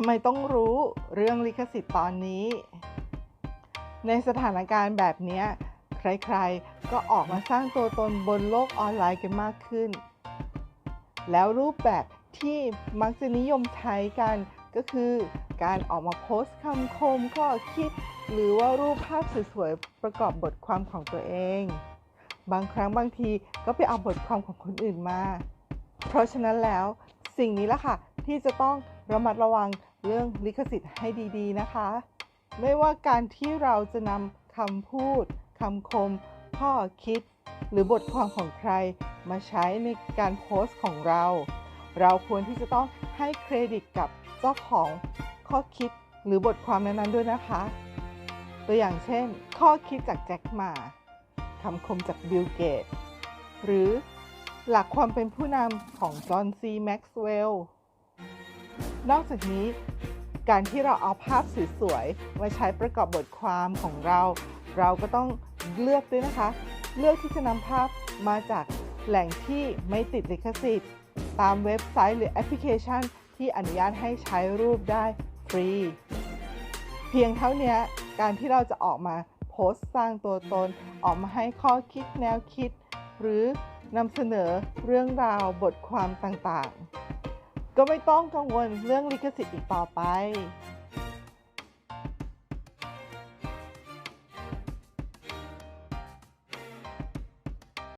ำไมต้องรู้เรื่องลิขสิทธิ์ตอนนี้ ในสถานการณ์แบบนี้ใครๆ ก็ออกมาสร้างตัวตนบนโลกออนไลน์กันมากขึ้น แล้วรูปแบบที่มักจะนิยมใช้กันก็คือการออกมาโพสต์คำคมข้อคิด หรือว่ารูปภาพสวยๆ ประกอบบทความของตัวเอง บางครั้งบางทีก็ไปเอาบทความของคนอื่นมา เพราะฉะนั้นแล้วสิ่งนี้ละค่ะที่จะต้องระมัดระวัง เรื่องลิขสิทธิ์ให้ดีๆนะคะ ไม่ว่าการที่เราจะนำคำพูดคำคม ข้อคิด หรือบทความของใครมาใช้ในการโพสต์ของเรา เราควรที่จะต้องให้เครดิตกับเจ้าของข้อคิดหรือบทความนั้นๆด้วยนะคะ ตัวอย่างเช่น ข้อคิดจากแจ็คหมาคำคมจากบิลเกต หรือหลักความเป็นผู้นำของจอห์นซีแม็กซ์เวลล์ นอกจากนี้การที่เราเอาภาพสวยๆมาใช้ประกอบบทความของเรา เราก็ต้องเลือกด้วยนะคะ เลือกที่จะนำภาพมาจากแหล่งที่ไม่ติดลิขสิทธิ์ ตามเว็บไซต์หรือแอปพลิเคชัน ที่อนุญาตให้ใช้รูปได้ฟรี เพียงเท่านี้การที่เราจะออกมาโพสต์สร้างตัวตน ออกมาให้ข้อคิดแนวคิด หรือนำเสนอเรื่องราวบทความต่างๆ ก็ไม่ต้องกังวลเรื่องลิขสิทธิ์อีกต่อไป